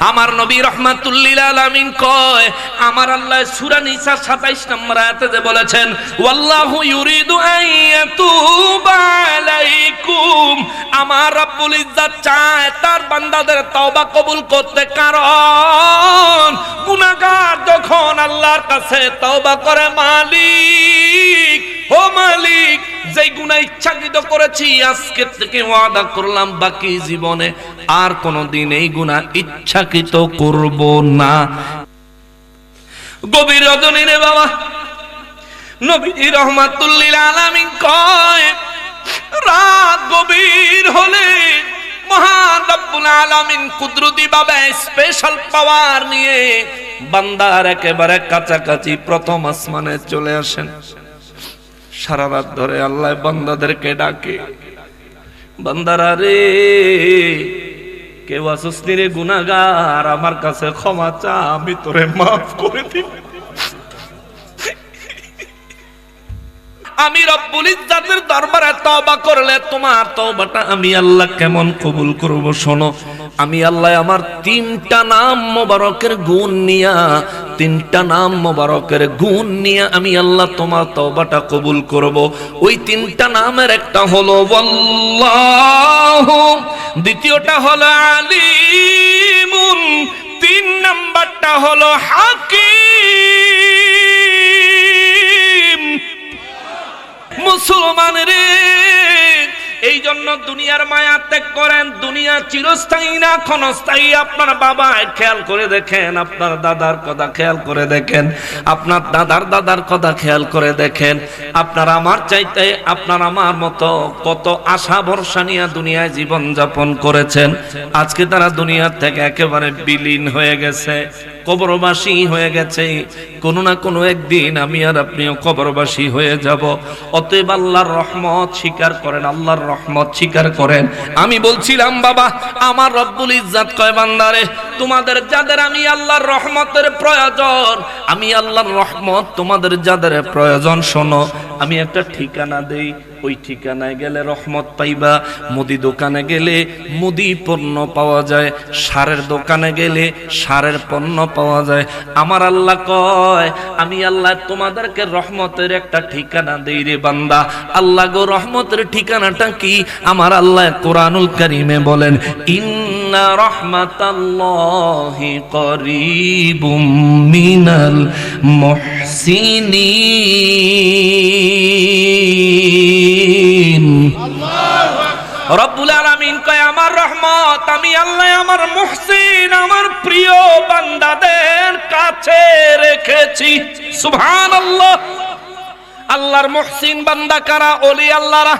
আমার নবী রহমাতুল্লিল আলামিন কয়, আমার আল্লাহ সূরা নিসা 27 নম্বর আয়াতে যে বলেছেন, ওয়াল্লাহু ইউরিদু আইয়াতুবা আলাইকুম। আমার রব্বুল ইজ্জত চায় তার বান্দাদের তওবা কবুল করতে, কারণ গুনাহগার যখন আল্লাহর কাছে তওবা করে, মালিক, ও মালিক যেই গুণা ইচ্ছাকৃত করেছি, আজকে থেকে ওয়াদা করলাম বাকি জীবনে আর এই গুণা ইচ্ছাকৃত করব না। গভীর রজনী রে বাবা, নবী রহমাতুল্লিল কয়, রাত গভীর হলে মহান রব্বুল আলামিন কুদরতি স্পেশাল পাওয়ার নিয়ে বান্দার একেবারে কাছাকাছি প্রথম আসমানে চলে আসেন। সারা রাত ধরে আল্লাহ বান্দাদেরকে ডাকে, বান্দারা রে, কেউ আসুসনি রে গুনাগার আমার কাছে ক্ষমা চা, আমি তোরে মাফ করে দিব। আমি রব্বুল ইজ্জাতের দরবারে তওবা করলে তোমার তওবাটা আমি আল্লাহ কেমন কবুল করব শোনো? আমি আল্লাহ আমার তিনটা নাম মোবারকের গুণ নিয়া, তিনটা নাম মোবারকের গুণ নিয়ে আমি আল্লাহ তোমার তওবাটা কবুল করব। ওই তিনটা নামের একটা হলো আল্লাহু দ্বিতীয়টা হলো আলিমুন, তিন নাম্বারটা হলো হাকিম। মুসলমান রে। এই জন্য দুনিয়ার মায়া ত্যাগ করেন, দুনিয়া চিরস্থায়ী না, ক্ষণস্থায়ী। আপনার বাবা খেয়াল করে দেখেন, আপনার দাদার কথা খেয়াল করে দেখেন, আপনার দাদার দাদার কথা খেয়াল করে দেখেন। আপনার আমার চাইতে, আপনার আমার মতো কত আশা ভরসা নিয়ে দুনিয়ায় জীবন যাপন করেছেন। আজকে তারা দুনিয়ার থেকে একেবারে বিলীন হয়ে গেছে, কবরবাসী হয়ে গেছে। কোনো না কোনো একদিন আমি আর আপনিও কবরবাসী হয়ে যাব। অতএব আল্লাহর রহমত স্বীকার করেন, আল্লাহর রহমত স্বীকার করেন। আমি বলছিলাম, বাবা, আমার রব্বুল ইজ্জাত কয় বান্দারে? তোমাদের যাদের আমি আল্লাহর রহমতের প্রয়োজন, আমি আল্লাহর রহমত তোমাদের যাদের প্রয়োজন, শোনো, আমি একটা ঠিকানা দেই। ওই ঠিকানায় গেলে রহমত পাইবা। মুদি দোকানে গেলে মুদি পণ্য পাওয়া যায়। সারের দোকানে গেলে সারের পণ্য পাওয়া যায়। আমার আল্লাহ কয়, আমি আল্লাহ তোমাদেরকে রহমতের একটা ঠিকানা দেই রে বান্দা। আল্লাহ গো রহমতের ঠিকানাটা কি? আমার আল্লাহ কোরআনুল কারিমে বলেন, ইন্না রহমাতাল্লাহি করিবুম মিনাল মুহসিনিন রব্বুল আলামিন কয়, আমার রহমত, আমি আল্লাহ, আমার মুহসিন, আমার প্রিয় বান্দাদের কাছে রেখেছি। সুবহানাল্লাহ। আল্লাহর মুহসিন বান্দা কারা? ওলি আল্লাহরা।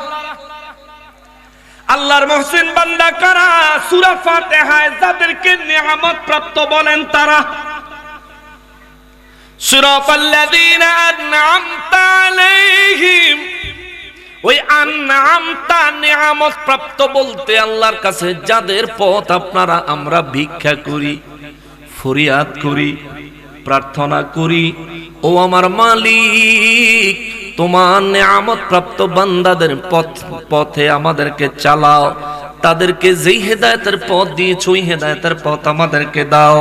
আল্লাহর মুহসিন বান্দা কারা? সূরা ফাতিহায় যাদেরকে নিয়ামত প্রাপ্ত বলেন তারা। ওই বলতে আল্লাহর কাছে যাদের পথ আপনারা আমরা ভিক্ষা করি, ফরিয়াদ করি, প্রার্থনা করি, ও আমার মালিক, তোমার নিয়ামত প্রাপ্ত বান্দাদের পথ, পথে আমাদেরকে চালাও। তাদেরকে যেই হেদায়তের পথ দিয়েছ, ওই হেদায়তের পথ আমাদেরকে দাও।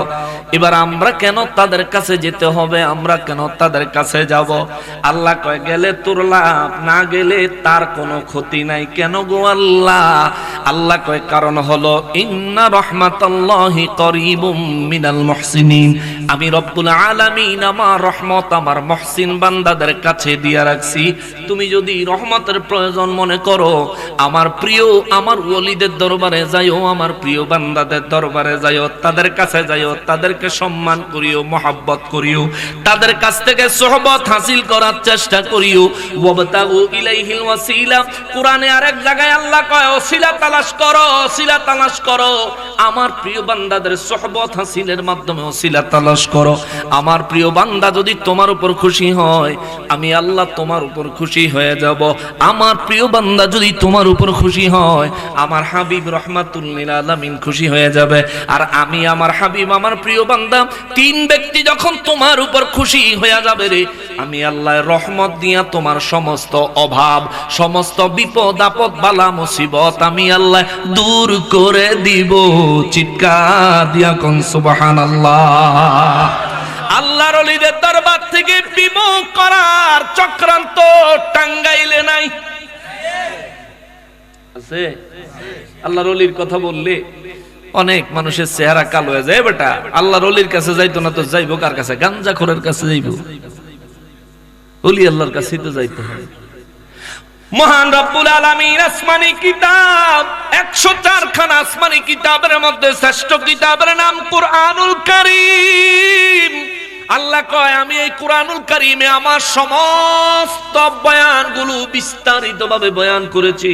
এবার আমরা কেন তাদের কাছে যেতে হবে? আমরা কেন তাদের কাছে যাব? আল্লাহ কয়, গেলে তোর লাভ, না গেলে তার কোনো ক্ষতি নাই। কেন গো আল্লাহ? আল্লাহ কয়, কারণ হলো, ইন্না রহমাতাল্লাহি করিবুম মিনাল মুহসিনিন। আমি রব্বুল আলামিন আমার রহমত, আমার মহসিন বান্দাদের কাছে দিয়া রাখছি। তুমি যদি রহমতের প্রয়োজন মনে করো, আমার প্রিয়, আমার ওলিদের দরবারে যাইও, আমার প্রিয় বান্দাদের দরবারে যাইও, তাদের কাছে যাইও, তাদেরকে সম্মান করিও, মহাব্বত করিও, তাদের কাছ থেকে সোহবত হাসিল করার চেষ্টা করিও। ওয়াবতাগু ইলাইহিল ওয়াসিলা। কোরআনে আরেক জায়গায় আল্লাহ কয়, ওসিলা তালাশ করো, ওসিলা তালাশ করো। আমার প্রিয় বান্দাদের সোহবত হাসিলের মাধ্যমে ওসিলা তালাশ করো। আমার প্রিয় বান্দা, যদি তোমার উপর খুশি হয়, আমি আল্লাহ তোমার উপর খুশি হয়ে যাব। আমার প্রিয় বান্দা, যদি তোমার উপর খুশি হয়, আমার হাবিব রহমাতুল্লিল আলামিন খুশি হয়ে যাবে। আর আমি আমার হাবিব, আমার প্রিয় বান্দা, তিন ব্যক্তি যখন তোমার উপর খুশি হয়ে যাবে রে, আমি আল্লাহর রহমত দিয়া তোমার সমস্ত অভাব, সমস্ত বিপদ, আপদ, বালা, মুসিবত আমি আল্লাহ আল্লাহ দূর করে দিব। চিৎকার দিয়া কোন সুবাহান আল্লাহ আল্লাহর অলিদের দরবার থেকে বিমুখ করার চক্রান্ত টাঙ্গাইলে নাই। আছে? আল্লাহর অলির কথা বললে অনেক মানুষের চেহারা কালো হয়ে যায়, বেটা। আল্লাহর অলির কাছে যাইতো না তো যাইবো কার কাছে? গাঞ্জা খোরের কাছে যাইবো। অলি আল্লাহর কাছেই তো যাইতে হয়। মহান রব্বুল আলামিন আসমানি কিতাব 104 খান আসমানি কিতাবের মধ্যে শ্রেষ্ঠ কিতাবের নাম কুরআনুল কারীম। আল্লাহ কয়, আমি এই কুরআনুল কারীমে আমার সমস্ত বয়ানগুলো বিস্তারিতভাবে বয়ান করেছি।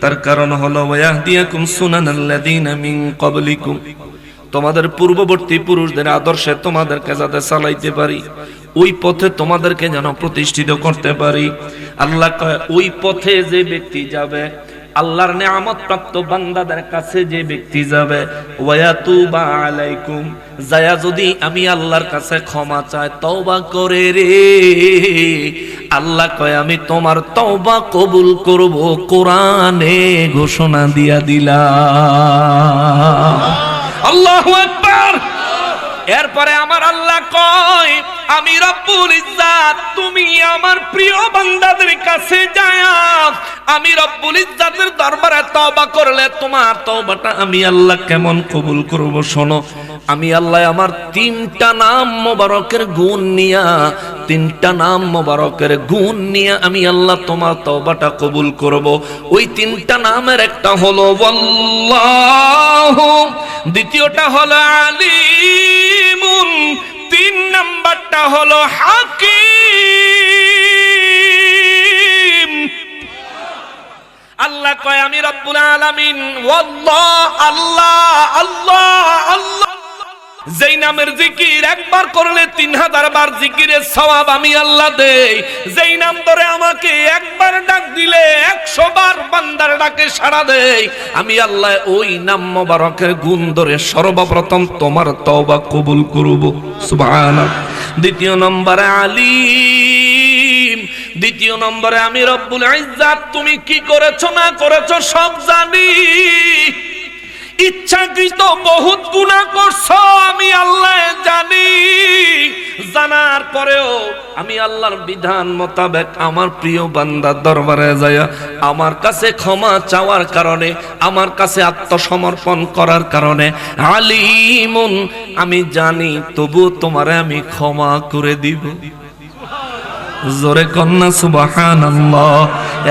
তার কারণ হলো, ওয়াহদিয়াকুম সুনানাল্লাযীনা মিন ক্বাবলিকুম। তোমাদের পূর্ববর্তী পুরুষদের আদর্শে তোমাদেরকে যাতে চালাইতে পারি। ওই পথে তোমাদেরকে যেন প্রতিষ্ঠিত করতে পারি। আল্লাহ কয়, ওই পথে যে ব্যক্তি যাবে, আল্লাহর নেয়ামত প্রাপ্ত বান্দাদের কাছে যে ব্যক্তি যাবে, ওয়াতুবা আলাইকুম, যায়া যদি আমি আল্লাহর কাছে ক্ষমা চাই, তওবা করে রে। আল্লাহ কয়, আমি তোমার তওবা কবুল করব, কোরআনে ঘোষণা দিয়া দিলাম। আল্লাহু আকবার। এরপরে আমার আল্লাহ কয় আমি রব্বুল ইজ্জাত, তুমি আমার প্রিয় বান্দাদের কাছে যায়া, আমি রব্বুল ইজ্জাতের দরবারে তওবা করলে তোমার তওবাটা আমি আল্লাহ কেমন কবুল করব শোনো। আমি আল্লাহ আমার তিনটা নাম মোবারকের গুণ নিয়া, তিনটা নাম মোবারকের গুণ নিয়ে আমি আল্লাহ তোমার তওবাটা কবুল করব। ওই তিনটা নামের একটা হলো দ্বিতীয়টা হলো আলিমুন তিন নাম্বারটা হলো হাকিম। আল্লাহ কয়, আমি রব্বুল আলামিন, ওয়াল্লাহ, আল্লাহ আল্লাহ আল্লাহ। যেই নামের জিকির একবার করলে তিন হাজার বার জিকিরের সওয়াব আমি আল্লাহ দেই। যেই নাম ধরে আমাকে একবার ডাক দিলে একশো বার বান্দার ডাকে সাড়া দেয় আমি আল্লাহ ওই নাম মোবারকের গুণ ধরে সর্বপ্রথম তোমার তওবা কবুল করব। সুবহানাল্লাহ। দ্বিতীয় নম্বরে আলিম। দ্বিতীয় নম্বরে আমি রব্বুল ইজ্জাত। তুমি কি করেছ, না করেছ সব জানি। ইচ্ছাকৃত বহুত গুণা করছ, আমি আল্লাহ জানি। জানার পরেও আমি আল্লাহর বিধান মোতাবেক আমার প্রিয় বান্দার দরবারে যায় আমার কাছে ক্ষমা চাওয়ার কারণে, আমার কাছে আত্মসমর্পণ করার কারণে, আলিমুন, আমি জানি, তবু তোমারে আমি ক্ষমা করে দিব। জোরে কন্যা সুবাহান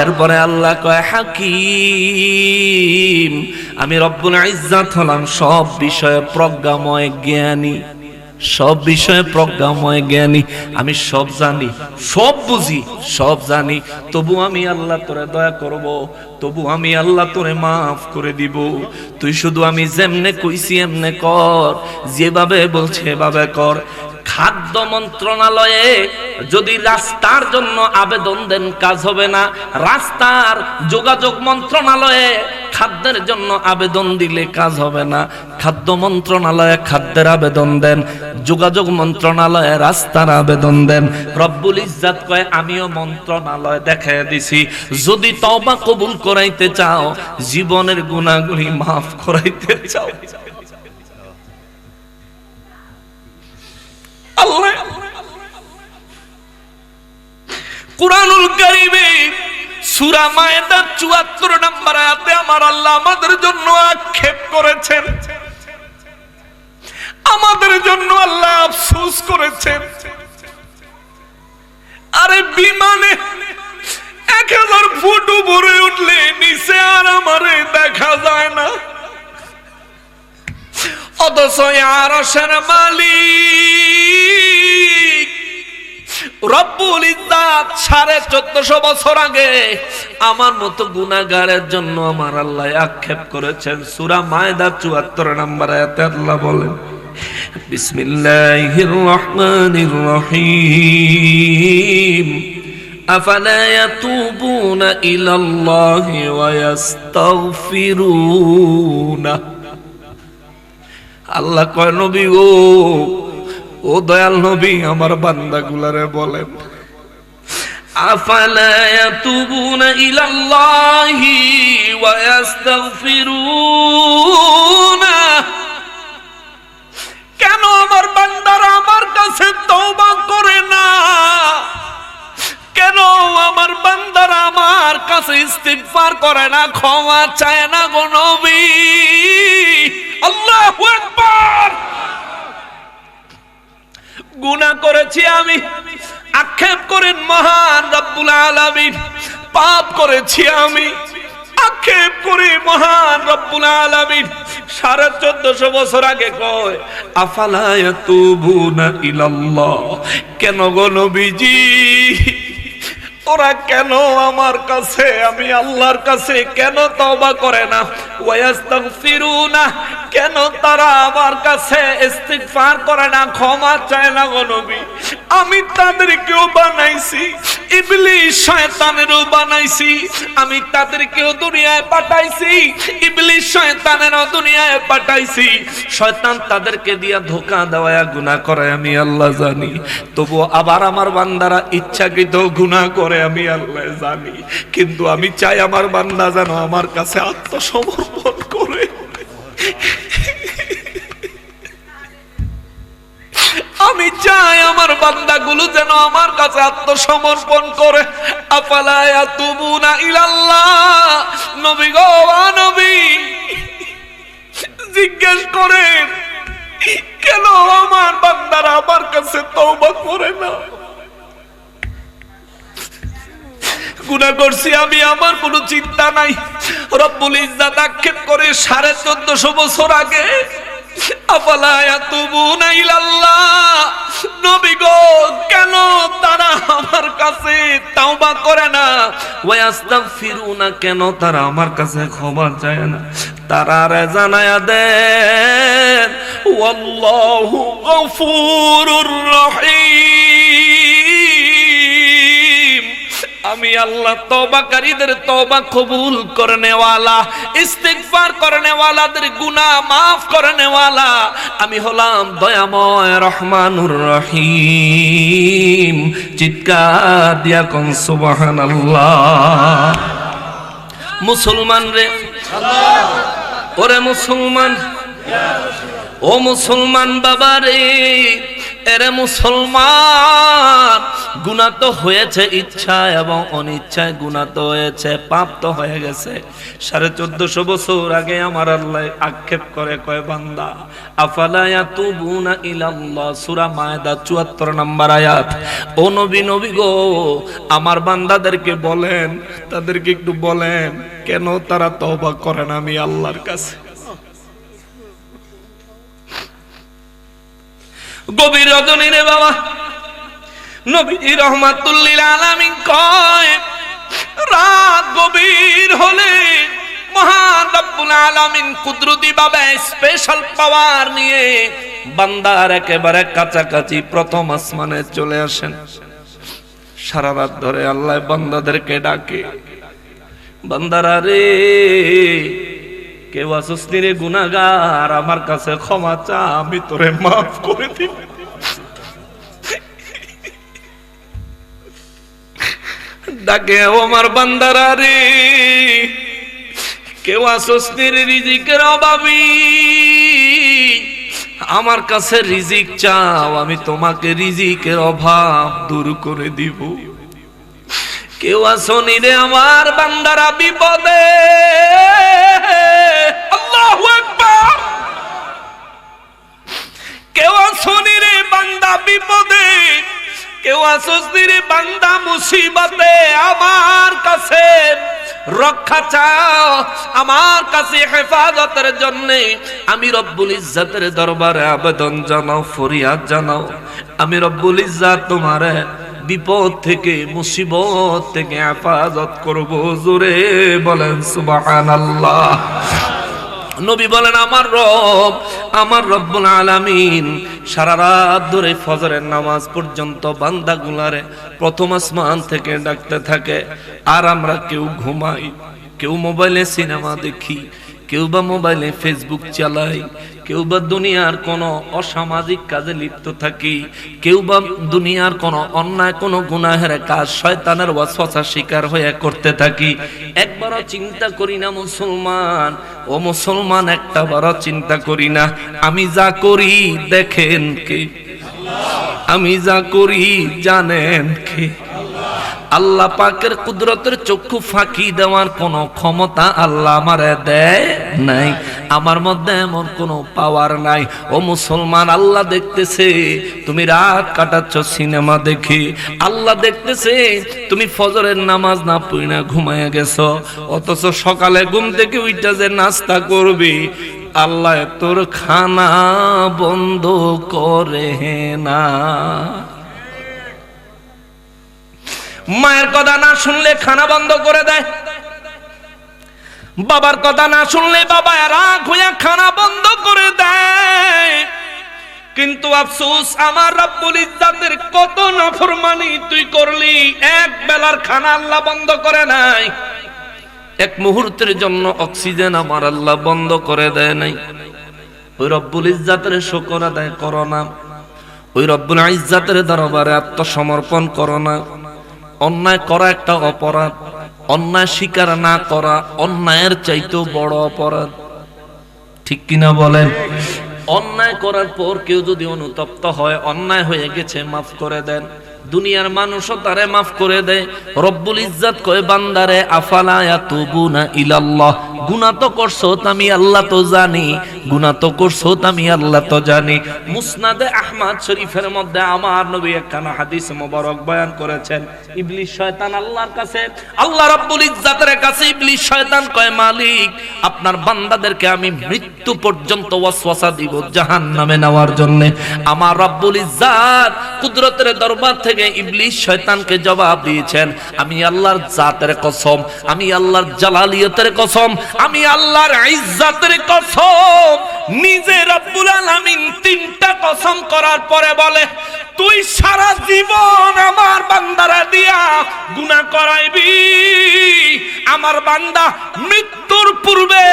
এরপরে আল্লাহ কয়, হাকিম, আমি রব্বুল ইজ্জাত হলাম, সব বিষয়ে প্রজ্ঞাময় জ্ঞানী, সব বিষয়ে প্রজ্ঞাময় জ্ঞানী, আমি সব জানি, সব বুঝি, সব জানি, তবু আমি আল্লাহ তোরে দয়া করব, তবু আমি আল্লাহ তোরে মাফ করে দিব, তুই শুধু আমি যেমনে কইছি, এমনে কর, যেভাবে বলছে, এভাবে কর খাদ্য মন্ত্রণালয়ে যদি রাস্তার জন্য আবেদন দেন, কাজ হবে না। রাস্তার যোগাযোগ মন্ত্রণালয়ে খাদ্যের জন্য আবেদন দিলে কাজ হবে না। খাদ্য মন্ত্রণালয়ে খাদ্যের আবেদন দেন, যোগাযোগ মন্ত্রণালয়ে রাস্তার আবেদন দেন। রব্বুল ইজ্জাত কয়, আমিও মন্ত্রণালয় দেখায় দিছি। যদি তওবা কবুল করাইতে চাও, জীবনের গুণাগুলি মাফ করাইতে চাও। আল্লাহ। কুরআনুল কারীমে সূরা মায়েদার 74 নম্বর আয়াতে আমার আল্লাহ আমাদের জন্য আক্ষেপ করেছেন। আমাদের জন্য আল্লাহ আফসোস করেছেন। আরে বিমানে এক হাজার ফুট উপরে উঠলে নিচে আর আমারে দেখা যায় না। অথচ আরশের মালিক। রব্বুল ইজ্জাত সাড়ে চোদ্দশো বছর আগে আমার মতো গুণাগারের জন্য আমার আল্লাহ আক্ষেপ করেছেন। সুরা মায়দা চুয়াত্তর নাম্বার আয়াতে আল্লাহ বলেন, বিসমিল্লাহির রহমানির রহিম। আফালা ইয়াতুবুনা ইলাল্লাহি ওয়া ইস্তাগফিরুনা আল্লাহ কয়, নবী ও ও দয়াল নবী, আমার বান্দা গুলারে বলেন ইলাল্লাহি কেন আমার বান্দারা আমার কাছে তওবা করে না? কেন আমার বান্দারা আমার কাছে ইস্তিগফার করে না, ক্ষমা চায় না গো নবী? আল্লাহু আকবার! গুনাহ করেছি আমি, আক্ষেপ করেন মহান রব্বুল আলামিন, পাপ করেছি আমি, আক্ষেপ করে মহান রব্বুল আলামিন। সাড়ে চোদ্দশো বছর আগে কয়, আফালা ইয়াতুবুনা ইলাল্লাহ। কেন গো নবীজি? ওরা কেন আমার কাছে, আমি আল্লাহর কাছে কেন তওবা করে না? কেন তারা আমার কাছে করে না? ক্ষমা চায় না গো আমি তাদেরকেও বানাইছি শয়তানেরও বানাইছি। আমি তাদেরকেও দুনিয়ায় পাঠাইছি, ইবলিস শয়তানেরও দুনিয়ায় পাঠাইছি। শয়তান তাদেরকে দিয়া ধোকা দেওয়া গুনাহ করে, আমি আল্লাহ জানি। তবু আবার আমার বান্দারা ইচ্ছাকৃত গুনাহ করে। আমি আল্লাহ জানি। কিন্তু আমি চাই আমার বান্দা যেন আমার কাছে আত্মসমর্পণ করে। আমি চাই আমার বান্দাগুলো যেন আমার কাছে আত্মসমর্পণ করে। আপালায়া তুবুনা ইলাল্লাহ। নবী গো নবী। জিজ্ঞেস করেন, কেন আমার বান্দারা আমার কাছে তওবা করে না? গুনাহ করছি আমি, আমার কোনো চিন্তা নাই। রব্বুল ইজ্জাত আক্ষেপ করে সাড়ে চোদ্দশো বছর আগে কেন তারা আমার কাছে তাওবা করে না? কেন তারা আমার কাছে ক্ষমা চায় না? তারা রে জানায়া দেন। ওয়াল্লাহু গফুরুর রহিম। আমি আল্লাহ তওবাকারীদের তওবা কবুল করে করনেওয়ালা, ইস্তিগফার করনেওয়ালাদের গুনাহ মাফ করনেওয়ালা, আমি হলাম দয়াময় রহমানুর রহিম। চিৎকার দিয়া কোন, সুবহানাল্লাহ। মুসলমান রে, ওরে মুসলমান, ও মুসলমান বাবা রে এরে মুসলমান গুণা তো হয়েছে ইচ্ছা এবং অনিচ্ছায় গুণা তো হয়েছে, পাপ তো হয়ে গেছে। সাড়ে চোদ্দশো বছর আগে আমার আল্লাহ আক্ষেপ করে, কয়, বান্দা আফালায়া তু বুনা ইলাল্লাহ? সুরা মায়দা চুয়াত্তর নাম্বার আয়াত। ও নবী নবী গো, আমার বান্দাদেরকে বলেন, তাদেরকে একটু বলেন, কেন তারা তওবা করেন আমি আল্লাহর কাছে? গভীর রজনী রে বাবা। নবী রহমাতুল্লিল আলামিন কয়, রাত গভীর হলে মহান রব্বুল আলামিন কুদরতি ভাবে স্পেশাল পাওয়ার নিয়ে বান্দার একেবারে কাছাকাছি প্রথম আসমানে চলে আসেন। সারা রাত ধরে আল্লাহ বান্দাদেরকে ডাকে, বান্দারা রে কেউ আসুসনি রে গুনাগার আমার কাছে ক্ষমা চা, আমি তোরে মাফ করে দিব। ডাকে আমার বান্দারা রে, কেউ আসুসনি রে রিজিকের অভাবী? আমার কাছে রিজিক চাও, আমি তোমাকে রিজিকের অভাব দূর করে দিব। কেউ আসনি রে আমার বান্দারা বিপদে। কেউ আসনি রে বান্দা বিপদে। কেউ আসনি রে বান্দা মুসিবতে। আমার কাছে রক্ষা চাও, আমার কাছে হেফাজতের জন্য। আমি রব্বুল ইজ্জাতের দরবারে আবেদন জানাও, ফরিয়াদ জানাও। আমি রব্বুল ইজ্জাত তোমারে বিপদ থেকে, মুসিবত থেকে হেফাজত করব জোরে বলেন, সুবহানাল্লাহ। নবী বলেন, আমার রব, আমার রব্বুল আলামিন সারা রাত ধরে ফজরের নামাজ পর্যন্ত বান্দা গুলারে প্রথম আসমান থেকে ডাকতে থাকে। আর আমরা কেউ ঘুমাই, কেউ মোবাইলে সিনেমা দেখি কেউ বা মোবাইলে ফেসবুক চালাই কেউ বা দুনিয়ার কোনো অসামাজিক কাজে লিপ্ত থাকি, কেউ বা দুনিয়ার কোনো অন্যায়, কোনো গুনাহের কাজ শয়তানের ওয়াসওয়াসা শিকার হয়ে করতে থাকি। একবারও চিন্তা করি না মুসলমান, ও মুসলমান একটা বারও চিন্তা করি না। আমি যা করি দেখেন কে? আমি যা করি জানেন কে? আল্লাহ পাকের কুদরতের চক্ষু ফাঁকি দেওয়ার কোনো ক্ষমতা আল্লাহ আমারে দেয় নাই। আমার মধ্যে এমন কোনো পাওয়ার নাই। ও মুসলমান, আল্লাহ দেখতেছে, তুমি রাত কাটাচ্ছ সিনেমা দেখে। আল্লাহ দেখতেছে, তুমি ফজরের নামাজ না পড়ি না ঘুমায় গেছো। অথচ সকালে ঘুম থেকে উইটা যে নাস্তা করবি, আল্লাহ তোর খানা বন্ধ করে না। মায়ের কথা না শুনলে খানা বন্ধ করে দেয়। বাবার কথা না শুনলে বাবা রাগ হইয়া খানা বন্ধ করে দেয়। কিন্তু আফসোস, আমার রব্বুল ইজ্জাতের কত নফরমানি তুই করলি, এক বেলার খানা আল্লাহ বন্ধ করে নাই। এক মুহূর্তের জন্য অক্সিজেন আমার আল্লাহ বন্ধ করে দেয় নাই। ওই রব্বুল ইজ্জাতের শুকর আদায় করো না। ওই রব্বুল ইজ্জাতের দরবারে আত্মসমর্পণ করো না। অন্যায় করা একটা অপরাধ, অন্যায় স্বীকার না করা, অন্যায়ের চাইতেও বড় অপরাধ। ঠিক কিনা বলেন? অন্যায় করার পর কেউ যদি অনুতপ্ত হয়, অন্যায় হয়ে গেছে, মাফ করে দেন। দুনিয়ার মানুষও তারে মাফ করে দেয় রব্বুল ইজ্জাত কয়, বান্দারে, আফালা ইয়াতুবুনা ইলাল্লাহ। গুনাহ তো করছ আমি আল্লাহ তো জানি। গুনাহ তো করছ আমি আল্লাহ তো জানি। মুসনাদে আহমদ শরীফের মধ্যে আমার নবী একখানা হাদিস মোবারক বয়ান করেছেন। ইবলিস শয়তান আল্লাহর কাছে, আল্লাহ রাব্বুল ইজ্জাতের কাছে ইবলিস শয়তান কয়, মালিক, আপনার বান্দাদেরকে আমি মৃত্যু পর্যন্ত ওয়াসওয়াসা দিব জাহান্নামে নেওয়ার জন্য। আমার রাব্বুল ইজ্জাত কুদরতের দরবার থেকে ইবলিস শয়তানকে জবাব দিয়েছেন, আমি আল্লাহর জাতের কসম, আমি আল্লাহর জালালিয়তের কসম, আমি আল্লাহর ইজ্জাতের কসম। নিজে রব্বুল আলামিন তিনটা কসম করার পরে বলে, তুই সারা জীবন আমার বান্দারা দিয়া গুনাহ করাইবি। আমার বান্দা মৃত্যুর পূর্বে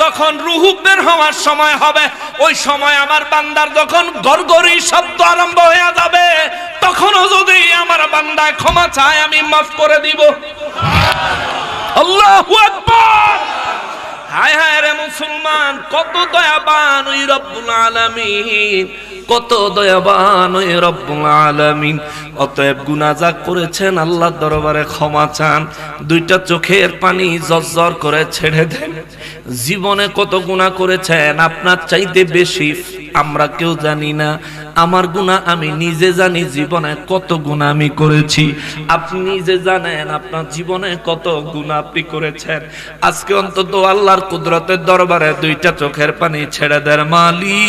যখন রুহু বের হওয়ার সময় হবে, ওই সময় আমার বান্দার যখন গরগরি শব্দ আরম্ভ হয়ে যাবে তখনও যদি আমার বান্দায় ক্ষমা চায়, আমি মাফ করে দিব। আল্লাহু আকবার! হায় হায় রে মুসলমান, কত দয়াবান ওই রব্বুল আলামিন, কত দয়াবান ওই রব্বুল আলামিন। অতএব গুনাহ করেছেন, আল্লাহর দরবারে ক্ষমা চান। দুইটা চোখের পানি জর্জর করে ছেড়ে দেন। জীবনে কত গুনাহ করেছেন? আপনার চাইতে বেশি। আমরা কেউ জানি না। আমার গুণা আমি নিজে জানি জীবনে কত গুণা আমি করেছি। আপনি নিজে জানেন আপনার জীবনে কত গুণা আপনি করেছেন। আজকে অন্তত আল্লাহর কুদরতের দরবারে দুইটা চোখের পানি ছেড়ে দেন মালি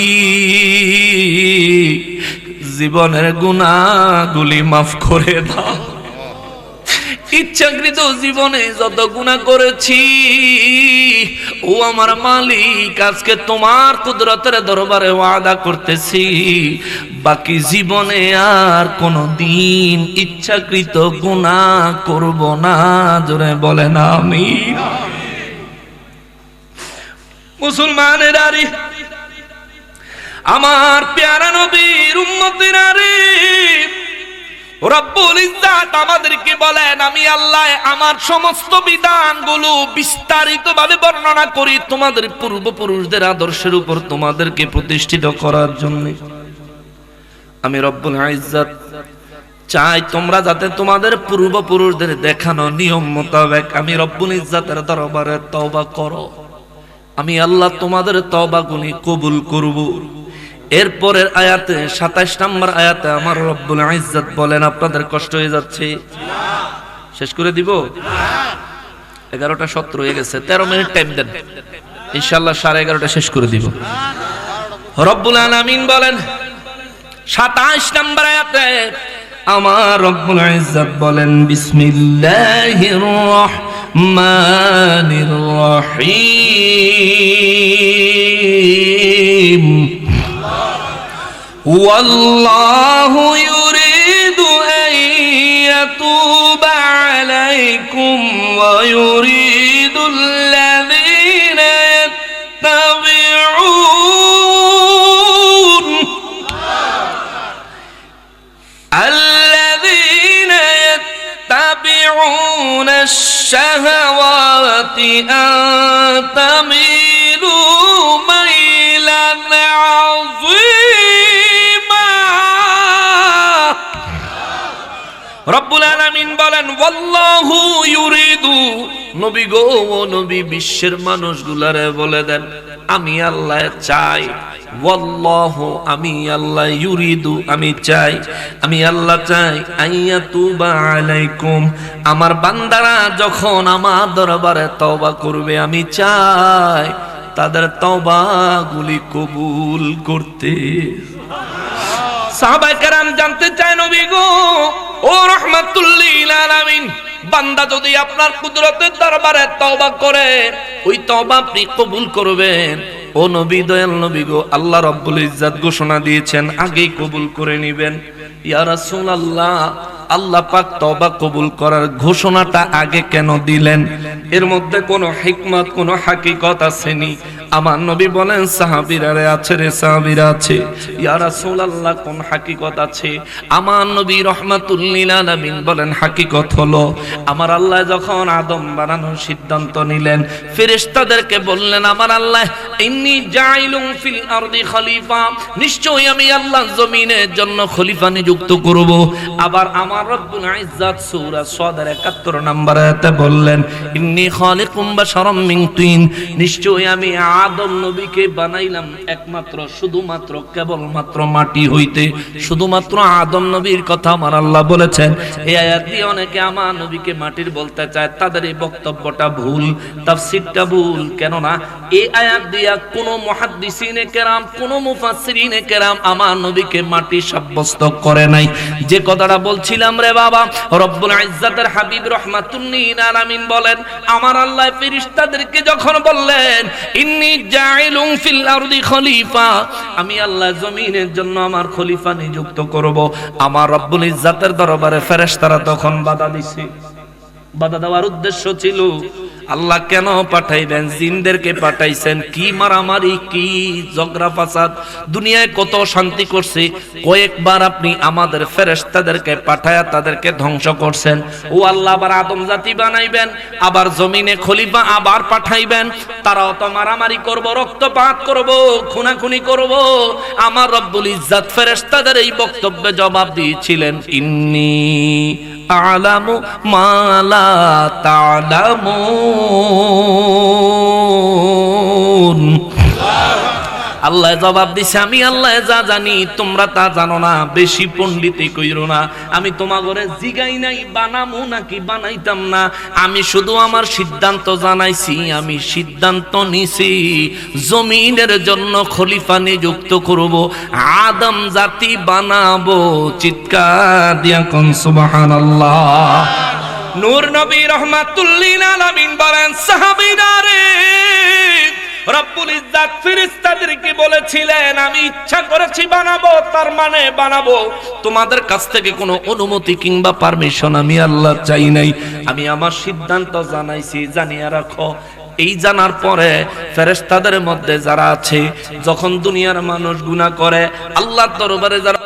জীবনের গুণাগুলি মাফ করে দাও। ইচ্ছাকৃত জীবনে যত গুণা করেছি ও আমার মালিক, আজকে তোমার কুদরতের দরবারে ওয়াদা করতেছি। বাকি জীবনে আর কোনো দিন ইচ্ছাকৃত গুণা করব না। জোরে বলে না আমি মুসলমানের আরে, আমার পেয়ারা নবীর উম্মতের আরে রব্বুল ইজ্জাত আমাদেরকে বলেন, আমি আল্লাহ আমার সমস্ত বিধানগুলো বিস্তারিত ভাবে বর্ণনা করি তোমাদের পূর্বপুরুষদের আদর্শের উপর তোমাদেরকে প্রতিষ্ঠিত করার জন্য। আমি রব্বুল ইজ্জাত চাই তোমরা যাতে তোমাদের পূর্বপুরুষদের দেখানো নিয়ম মোতাবেক আমি রব্বুল ইজ্জাতের দরবারে তওবা করো। আমি আল্লাহ তোমাদের তওবা গুলি কবুল করব। এরপরের আয়াতে, সাতাইশ নম্বর আয়াতে আমার রব্বুল ইজ্জত বলেন, আপনাদের কষ্ট হয়ে যাচ্ছে। শেষ করে দিব? এগারোটা সত্তর হয়ে গেছে, তেরো মিনিট টাইম দেন। ইনশাল্লাহ সাড়ে এগারোটা শেষ করে দিব। রব্বুল আলামিন বলেন, সাতাইশ নম্বর আয়াতে আমার রব্বুল ইজ্জত বলেন, বিসমিল্লাহির রহমানির রহিম। والله يريد أن يتوب عليكم ويريد الذين يتبعون الذين يتبعون الشهوات أن تميلوا রব্বুল আলামিন বলেন, ওয়াল্লাহু নবী গো, ও নবী, বিশ্বের মানুষগুলারে বলে দেন, আমি আল্লাহ চাই। আমি আল্লাহ ইউরিদু, আমি চাই। আমি আল্লাহ চাই, আইয়া তুবা আলাইকুম। আমার বান্দারা যখন আমার দরবারে তওবা করবে, আমি চাই তাদের তওবাগুলি কবুল করতে। সাহাবায়ে কেরাম জানতে বান্দা যদি আপনার কুদরতের দরবারে তওবা করে, ওই তওবা আপনি কবুল করবেন। ও নবী, দয়াল নবী গো, আল্লাহ রাব্বুল ইজ্জাত ঘোষণা দিয়েছেন, আগেই কবুল করে নেবেন। ইয়া রাসূলুল্লাহ, আল্লাহ পাক তওবা কবুল করার ঘোষণাটা আগে কেন দিলেন? এর মধ্যে কোনো হিকমত, কোনো হাকিকত আসেনি। আমার নবী বলেন, সাহাবীরা রে আছে রে, সাহাবীরা আছে। ইয়া রাসূলুল্লাহ, কোন হাকিকত আছে? আমার নবী রাহমাতুল লিল আলামিন বলেন, হাকিকত হলো, আমার আল্লাহ যখন আদম বানানোর সিদ্ধান্ত নিলেন, ফেরেশতাদেরকে বললেন, আমার আল্লাহ, ইন্নী জাইলুম ফিল আরদি খলিফা, নিশ্চয়ই আমি আল্লাহ জমিনের জন্য খলিফা নিযুক্ত করব। আবার আমার রব্বুল ইজ্জাত সূরা সাদের 71 নম্বর আয়াতে বললেন, ইন্নী খালিকুম বাশারাম মিন তিন, নিশ্চয়ই আমি আদম নবীকে বানাইলাম একমাত্র, শুধুমাত্র, কেবলমাত্র মাটি হইতে। শুধুমাত্র আদম নবীর কথা আমার আল্লাহ বলেছেন। এই আয়াত দিয়ে অনেকে আমার নবীকে মাটির বলতে চায়, তাদের এই বক্তব্যটা ভুল, তাফসীরটা ভুল। কেননা এই আয়াত দিয়া কোন মুহাদ্দিসিনে কেরাম, কোন মুফাসসিরিনে কেরাম আমার নবীকে মাটি সাব্যস্ত করে নাই। যে কথাটা বলছিলাম রে বাবা, রব্বুল ইজ্জাতের হাবিব রহমাতুল্লিল আলামিন বলেন, আমার আল্লাহ ফেরেশতাদেরকে যখন বললেন, ইন্নী খলিফা। আমি আল্লাহ জমিনের জন্য আমার খলিফা নিযুক্ত করব। আমার রব্বুল ইজ্জাতের দরবারে ফেরেশতারা তখন বাধা দিছে। বাধা দেওয়ার উদ্দেশ্য ছিল। আল্লাহ কেন পাঠাইবেন? জিনদেরকে পাঠাইছেন। কি মারামারি, কি ঝগড়া ফাসাদ? দুনিয়ায় কত শান্তি করছে। কয়েকবার আপনি আমাদের ফেরেশতাদেরকে পাঠায়া তাদেরকে ধ্বংস করছেন। ও আল্লাহ, আবার আদম জাতি বানাইবেন, আবার জমিনে খলিফা আবার পাঠাইবেন। তারাও তো মারামারি করব, রক্তপাত করব, খুনাখুনি করব। আমার রব্বুল ইজ্জাত ফেরেশতাদের এই বক্তব্যে জবাব দিয়েছিলেন, ইন্নি আলামু মালা তালামুন। আল্লাহ জবাব দিছে, আমি আল্লাহ যা জানি, তোমরা তা জানো না। বেশি পণ্ডিতি কইরো না। আমি তোমাগরে জিগাই নাই, বানামু নাকি বানাইতাম না। আমি শুধু আমার সিদ্ধান্ত জানাইছি, আমি সিদ্ধান্ত নিছি, জমিনের জন্য খলিফা নিযুক্ত করব, আদম জাতি বানাবো। চিৎকার দিয়া কোন, সুবহানাল্লাহ। নূর নবী রহমাতুল্লিল আলামিন বলেন, সাহাবীরা রব্বুল ইজ্জাত ফেরেশতাদেরকে বলেছিলেন, আমি ইচ্ছা করেছি বানাবো, তার মানে বানাবো। তোমাদের কাছ থেকে কোনো অনুমতি কিংবা পারমিশন আমি আল্লাহ চাই নাই। আমি আমার সিদ্ধান্ত জানাইছি, জানিয়ে রাখো। এই জানার পরে ফেরেশতাদের মধ্যে যারা আছে, যখন দুনিয়ার মানুষ গুনাহ করে, আল্লাহর দরবারে যারা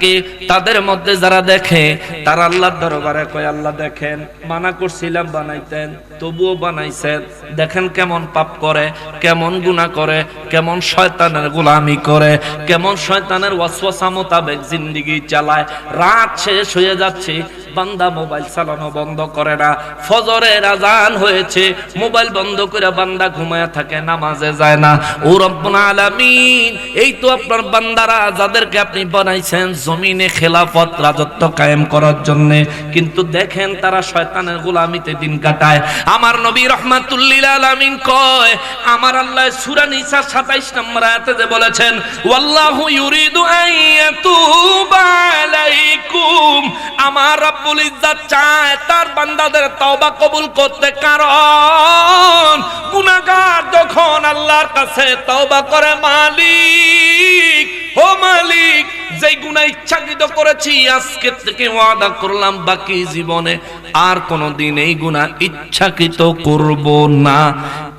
কে তাদের মধ্যে যারা দেখে, তারা আল্লাহর দরবারে কয়, আল্লাহ দেখেন, মানা করছিলাম বানাইতেন, তবুও বানাইছেন। দেখেন কেমন পাপ করে, কেমন গুনাহ করে, কেমন শয়তানের গোলামি করে, কেমন শয়তানের ওয়াসওয়াসা মোতাবেক জিন্দেগি চালায়। রাত শেষ হয়ে যাচ্ছে, বান্দা মোবাইল চালানো বন্ধ করে না। ফজরের আজান হয়েছে, মোবাইল বন্ধ করে বান্দা ঘুমায় থাকে, নামাজে যায় না। ও রব্বুল আলামিন, এই তো আপনার বান্দারা যাদেরকে আপনি বানাইছেন জমিনে খেলাফত রাজত্ব কায়েম করার জন্য। কিন্তু দেখেন তারা শয়তানের গোলামিতে দিন কাটায়। আমার নবী রহমাতুল্লিল আলামিন কয়, আমার আল্লাহ সূরা নিসা 27 নম্বর আয়াতে যে বলেছেন, ওয়াল্লাহু ইউরিদু আইয়াতুবা আলাইকুম। আমার রব্বুল ইজ্জাত চায় তার বান্দাদের তওবা কবুল করতে, কারণ গুনাহগার যখন আল্লাহর কাছে তওবা করে মালিক ও গুণা ইচ্ছাকৃত করেছি, আজকে থেকে ওয়াদা করলাম বাকি জীবনে আর কোনোদিন এই গুণা ইচ্ছাকৃত করব না।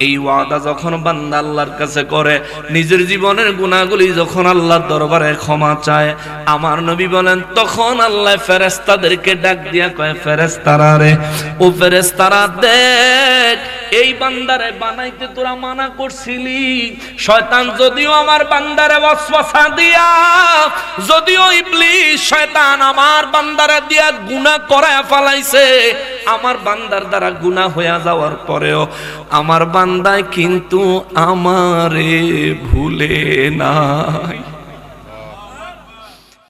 এই ওয়াদা যখন বান্দা আল্লাহর কাছে করে, নিজের জীবনের গুনাহগুলি যখন আল্লাহর দরবারে ক্ষমা চায়, আমার নবী বলেন, তখন আল্লাহ ফেরেশতাদেরকে ডাক দিয়া কয়, ফেরেশতারা রে, ও ফেরেশতারা, দেখ, এই বান্দারে বানাইতে তোরা মানা করছিলি। শয়তান যদিও আমার বান্দারে ওয়াসওয়াসা দিয়া, যদিও ইবলিস শয়তান আমার বান্দারে দিয়া গুনাহ করায় ফলাইছে, আমার বান্দার দ্বারা গুনাহ হইয়া যাওয়ার পরেও আমার বান্দায় কিন্তু আমারে ভুলে নাই।